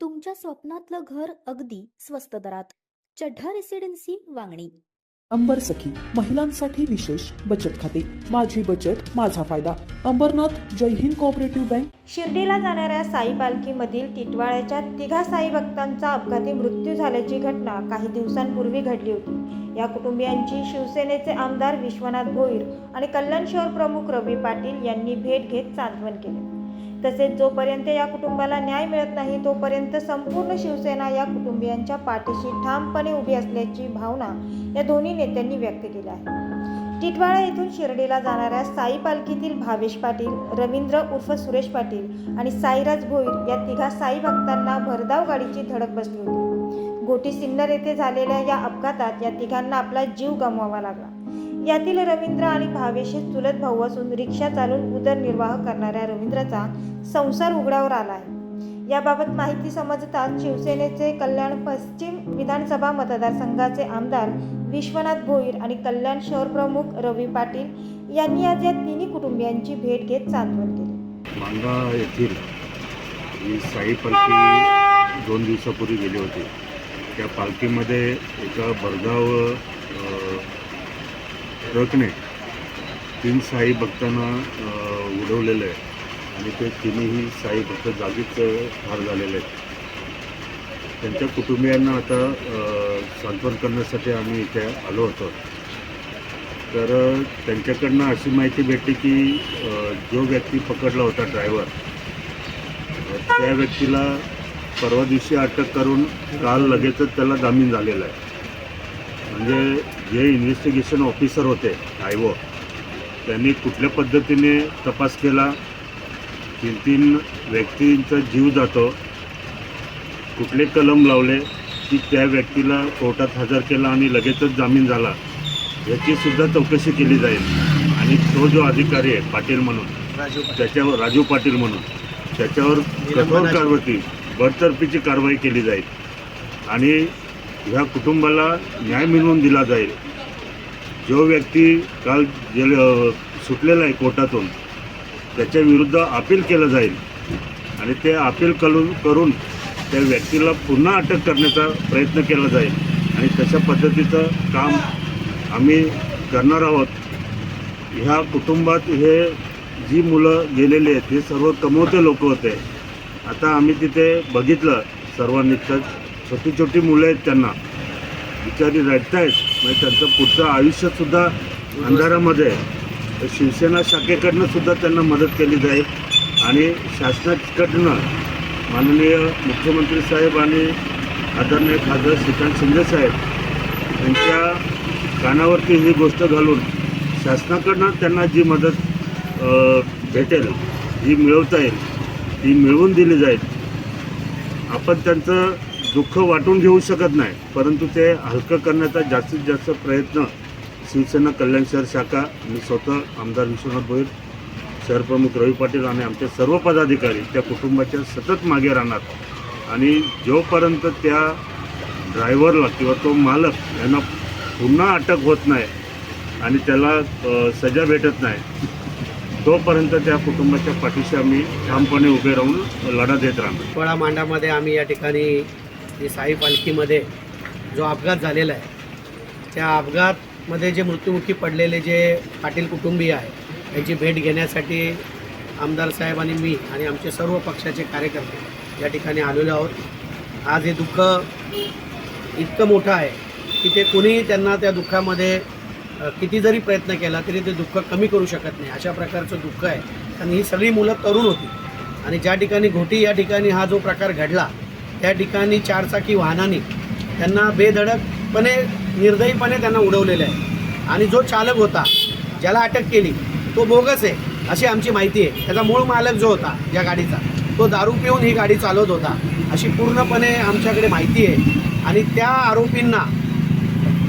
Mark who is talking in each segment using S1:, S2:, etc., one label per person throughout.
S1: तुमच्या स्वप्नातलं घर अगदी स्वस्त दरात. चढ्ढा रेसिडेन्सी वांगणी.
S2: अंबर सखी महिलांसाठी विशेष बचत खाते. माझी बचत माझा फायदा. अंबरनाथ जय हिंद कोऑपरेटिव्ह बँक
S3: शिर्डीला जाणाऱ्या साई पालखीमधील टिटवाळ्याच्या तिघा साई भक्तांचा अपघाती मृत्यू झाल्याची घटना काही दिवसांपूर्वी घडली होती. या कुटुंबियांची शिवसेनेचे आमदार विश्वनाथ भोईर आणि कल्याण शहर प्रमुख रवी पाटील यांनी भेट घेत सांत्वन केले. तसेच जोपर्यंत या कुटुंबाला न्याय मिळत नाही तोपर्यंत संपूर्ण शिवसेना या कुटुंबियांच्या पाठीशी ठामपणे उभी असल्याची भावना या दोन्ही नेत्यांनी व्यक्त केली आहे. टिटवाळा येथून शिर्डीला जाणाऱ्या साई पालखीतील भावेश पाटील रवींद्र उर्फ सुरेश पाटील आणि साईराज भोईर या तिघा साई भक्तांना भरधाव गाडीची धडक बसली होती. गोटी सिन्नर येथे झालेल्या या अपघातात या तिघांना आपला जीव गमवावा लागला. यातील रवींद्र आणि भावेश चुलत भाऊ असून रिक्षा चालून उदरनिर्वाह करणाऱ्या रवींद्रचा संसार उघड्यावर आला आहे. याबाबत माहिती समजताच शिवसेनेचे कल्याण पश्चिम विधानसभा मतदारसंघाचे आमदार विश्वनाथ भोईर आणि कल्याण शहर प्रमुख रवी पाटील यांनी आज या तिन्ही कुटुंबियांची भेट घेत सांत्वन केले.
S4: मांगा येथील ही दोन दिवसापूर्वी गेले होते. त्या पालखीमध्ये एका भरधाव ट्रकने तीन साई भक्तांना उडवलेलं आहे. आणि ते तिन्ही साई भक्त जागीच ठार झालेले आहेत. त्यांच्या कुटुंबियांना आता सांत्वन करण्यासाठी आम्ही इथे आलो होतो. तर त्यांच्याकडनं अशी माहिती भेटली की जो व्यक्ती पकडला होता ड्रायव्हर त्या व्यक्तीला परवा दिवशी अटक करून काल लगेचच त्याला जामीन झालेला आहे. म्हणजे जे इन्व्हेस्टिगेशन ऑफिसर होते आयवो त्यांनी कुठल्या पद्धतीने तपास केला? तीन तीन व्यक्तींचा जीव जातो. कुठले कलम लावले की त्या व्यक्तीला कोर्टात हजर केला आणि लगेचच जामीन झाला? याची सुद्धा चौकशी केली जाईल. आणि तो जो अधिकारी आहे पाटील म्हणून त्याच्यावर राजू पाटील म्हणून त्याच्यावर कठोर कारवाई बडतर्फीची कारवाई केली जाईल आणि ह्या कुटुंबाला न्याय मिळवून दिला जाईल. जो व्यक्ती काल जेल सुटलेला आहे कोर्टातून त्याच्या विरुद्ध अपील केलं जाईल आणि ते अपील करून करून त्या व्यक्तीला पुन्हा अटक करण्याचा प्रयत्न केला जाईल. आणि तशा पद्धतीचं काम आम्ही करणार आहोत. ह्या कुटुंबात हे जी मुलं गेलेली आहेत हे सर्व कमवते लोक होते. आता आम्ही तिथे बघितलं सर्वांनी. तर छोटी छोटी मुलं आहेत त्यांना. बिचारी रडतायत. आहेत म्हणजे त्यांचं पुढचं आयुष्यसुद्धा अंधारामध्ये आहे. तर शिवसेना शाखेकडनं सुद्धा त्यांना मदत केली जाईल. आणि शासनाकडनं माननीय मुख्यमंत्री साहेब आणि आदरणीय खासदार श्रीकांत शिंदे साहेब यांच्या कानावरती ही गोष्ट घालून शासनाकडनं त्यांना जी मदत भेटेल जी मिळवता येईल. ती मिळवून दिली जाईल. आपण त्यांचं दुःख वाटून घेऊ शकत नाही परंतु ते हलकं करण्याचा जास्तीत जास्त प्रयत्न शिवसेना कल्याण शहर शाखा मी स्वतः आमदार विश्वनाथ भोईर शहरप्रमुख रवी पाटील आणि आमचे सर्व पदाधिकारी त्या कुटुंबाच्या सतत मागे राहणार. आणि जोपर्यंत त्या ड्रायव्हरला किंवा तो मालक यांना पुन्हा अटक होत नाही आणि त्याला सजा भेटत नाही तोपर्यंत त्या कुटुंबाच्या पाठीशी आम्ही ठामपणे उभे राहून लढा देत राहणार.
S5: फळा मांडामध्ये आम्ही या ठिकाणी साई पालखीमध्ये जो अपघात झालेला आहे त्या अपघातमध्ये जे मृत्युमुखी पडलेले जे पाटील कुटुंबीय आहे त्यांची भेट घेण्यासाठी आमदार साहेब आणि मी आणि आमचे सर्व पक्षाचे कार्यकर्ते या ठिकाणी आलेलो आहोत. आज हे दुःख इतकं मोठं आहे की ते कुणीही त्यांना त्या दुःखामध्ये किती जरी प्रयत्न केला तरी ते दुःख कमी करू शकत नाही. अशा प्रकारचं दुःख आहे. आणि ही सगळी मुलं तरुण होती. आणि ज्या ठिकाणी घोटी या ठिकाणी हा जो प्रकार घडला त्या ठिकाणी चारचाकी वाहनाने त्यांना बेधडकपणे निर्दयीपणे त्यांना उडवलेलं आहे. आणि जो चालक होता ज्याला अटक केली तो बोगस आहे अशी आमची माहिती आहे. त्याचा मूळ मालक जो होता या गाडीचा तो दारू पिऊन ही गाडी चालवत होता अशी पूर्णपणे आमच्याकडे माहिती आहे. आणि त्या आरोपींना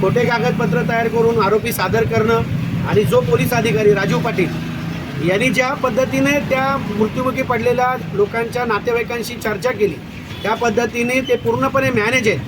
S5: खोटे कागदपत्र तयार करून आरोपी सादर करणं आणि जो पोलीस अधिकारी राजू पाटील यांनी ज्या पद्धतीने त्या मृत्युमुखी पडलेल्या लोकांच्या नातेवाईकांशी चर्चा केली त्या पद्धतीने ते पूर्णपणे मॅनेज आहेत.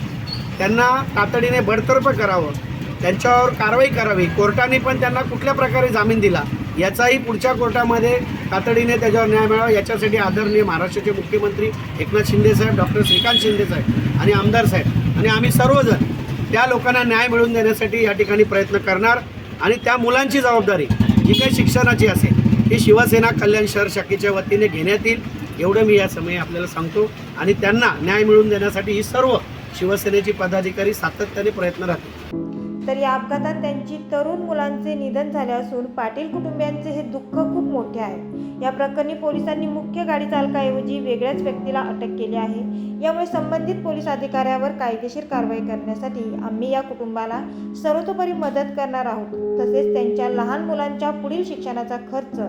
S5: त्यांना तातडीने बडतर्फ करावं त्यांच्यावर कारवाई करावी कोर्टाने पण त्यांना कुठल्या प्रकारे जामीन दिला याचाही पुढच्या कोर्टामध्ये तातडीने त्याच्यावर न्याय मिळावा याच्यासाठी आदरणीय महाराष्ट्राचे मुख्यमंत्री एकनाथ शिंदे साहेब डॉक्टर श्रीकांत शिंदे साहेब आणि आमदार साहेब आणि आम्ही सर्वजण त्या लोकांना न्याय मिळवून देण्यासाठी या ठिकाणी प्रयत्न करणार आणि त्या मुलांची जबाबदारी जी काही शिक्षणाची असेल ही शिवसेना कल्याण शहर शाखेच्या वतीने घेण्यात येईल. एवढं मी या समयी आपल्याला सांगतो. आणि त्यांना न्याय मिळवून देण्यासाठी ही सर्व शिवसेनेची पदाधिकारी सातत्याने प्रयत्न राहतील.
S3: तर या अपघातात त्यांची तरुण मुलांचे निधन झाले असून पाटील कुटुंबियांचे हे दुःख खूप मोठे आहे. या प्रकरणी पोलिसांनी मुख्य गाडी चालकाऐवजी वेगळ्याच व्यक्तीला अटक केली आहे. यामुळे संबंधित पोलीस अधिकाऱ्यावर कायदेशीर कारवाई करण्यासाठी आम्ही या कुटुंबाला सर्वतोपरी मदत करणार आहोत. तसेच त्यांच्या लहान मुलांच्या पुढील शिक्षणाचा खर्च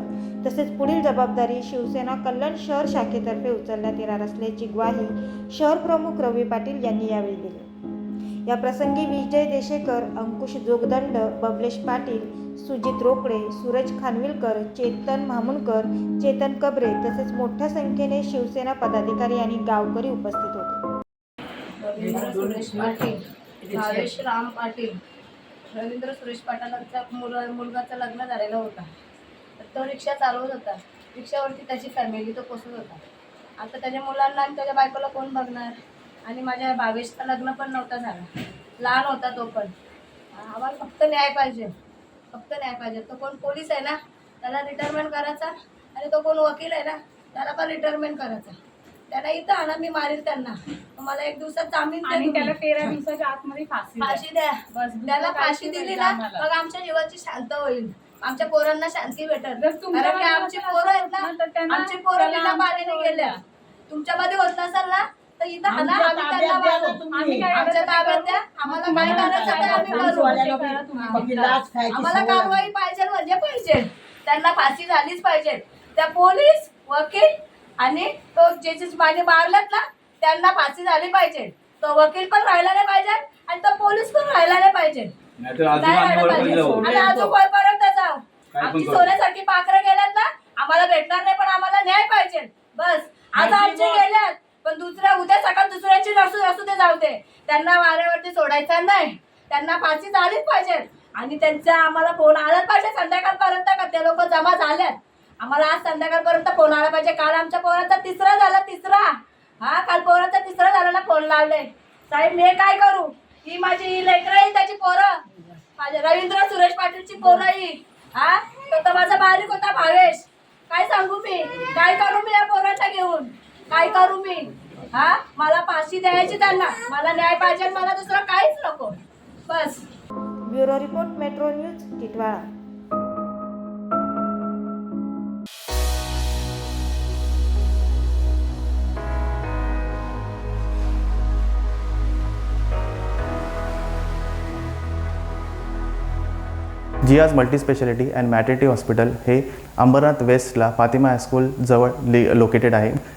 S3: तसेच पुढील जबाबदारी शिवसेना कल्याण शहर शाखेतर्फे उचलण्यात येणार असल्याची ग्वाही शहर प्रमुख रवी पाटील यांनी यावेळी दिली. या प्रसंगी विजय देशेकर अंकुश जोगदंड बबलेश पाटील सुजित रोकडे सूरज खानविलकर चेतन म्हामुणकर चेतन कबरे तसेच मोठ्या संख्येने शिवसेना पदाधिकारी आणि गावकरी उपस्थित होते.
S6: सुरेश पाटील भावेश राम पाटील रवींद्र सुरेश पाटलांचा मुला मुलगाचं लग्न झालेलं होता. तर तो रिक्षा चालवत होता. रिक्षावरती त्याची फॅमिली तो पोसत होता. आता त्याच्या मुलांना आणि त्याच्या बायकोला कोण बघणार? आणि माझ्या भावेशचं लग्न पण नव्हतं झालं. लहान होता तो पण. आम्हाला फक्त न्याय पाहिजे. फक्त न्याय पाहिजे. तो कोण पोलीस आहे ना त्याला रिटायरमेंट करायचा आणि तो कोण वकील आहे ना त्याला पण रिटायरमेंट करायचा. त्याला इथं आणा मी मारेल त्यांना. मला एक दिवसात जामीन
S7: आणि. त्याला तेरा दिवसाच्या आतमध्ये फाशी द्या.
S6: फाशी द्या.
S7: बस,
S6: त्याला फाशी दिली ना. मग आमच्या जीवाची शांत होईल. आमच्या पोरांना शांती भेटल. कारण की आमची पोरं आहेत
S7: ना,
S6: आमची पोरं बिना पाण्याने गेल्या. तुमच्यामध्ये होत नसेल ना तर इथं आम्ही त्यांना
S8: द्या ना
S6: वागवू.
S8: तुम्ही.
S7: आम्ही काय
S6: आमच्या
S7: करायचं
S6: ताब्यात
S7: करू?
S6: द्या आम्हाला काय
S8: तुम्हाला
S6: करायचं ते
S8: काय
S6: आम्ही
S8: करायचं?
S6: करू
S8: वाल्याला
S7: करा तुम्ही.
S8: बाकी लाच खायची
S6: आम्हाला
S8: सवय आहे.
S6: कारवाई पाहिजे म्हणजे पाहिजे त्यांना फाशी झालीच पाहिजे त्या पोलीस वकील आणि तो जे जे माझे मारलेत ना त्यांना फाशी झाली पाहिजे तो वकील पण राहिला नाही पाहिजे आणि तो पोलीस पण राहिला नाही पाहिजे
S9: नाहीतर अजून
S6: नाही
S9: आम्ही
S6: राहिलं
S9: वरपर्यंत
S6: पाहिजे.
S9: जाऊ
S6: आणि अजून वरपर्यंत जाऊ
S9: काय पण
S6: आमची
S9: करू.
S6: सोन्यासारखी पाखरं गेल्यात ना आम्हाला भेटणार नाही पण आम्हाला न्याय पाहिजे बस आज आमचे गेल्यात पण दुसऱ्या उद्या सकाळ असू असू ते जाऊ दे. त्यांना वाऱ्यावरती सोडायचं नाही. त्यांना फाशी झालीच पाहिजे. आणि त्यांचा आम्हाला फोन आलाच पाहिजे संध्याकाळपर्यंत का? ते लोक जमा झाल्यात. आम्हाला आज संध्याकाळपर्यंत फोन आला पाहिजे. काल आमच्या पोराचा तिसरा झाला तिसरा. हा काल पोराचा तिसरा झाला ना फोन लावले साहेब मी काय करू? ही माझी ही लेकरं आहे त्याची पोरं. माझ्या रवींद्र सुरेश पाटीलची पोरं ही. हा? तो तर माझा बारीक होता भावेश. काय सांगू मी? काय करू मी या पोरांना घेऊन? काय करू मी? हा? मला फाशी द्यायची त्यांना. मला न्याय पाहिजे मला दुसरं काहीच नको. बस.
S3: Bureau report metro news Titwala
S10: जियाज multispeciality and maternity hospital हे अंबरनाथ वेस्टला फातिमा हायस्कूल जवळ लि लोकेटेड आहे.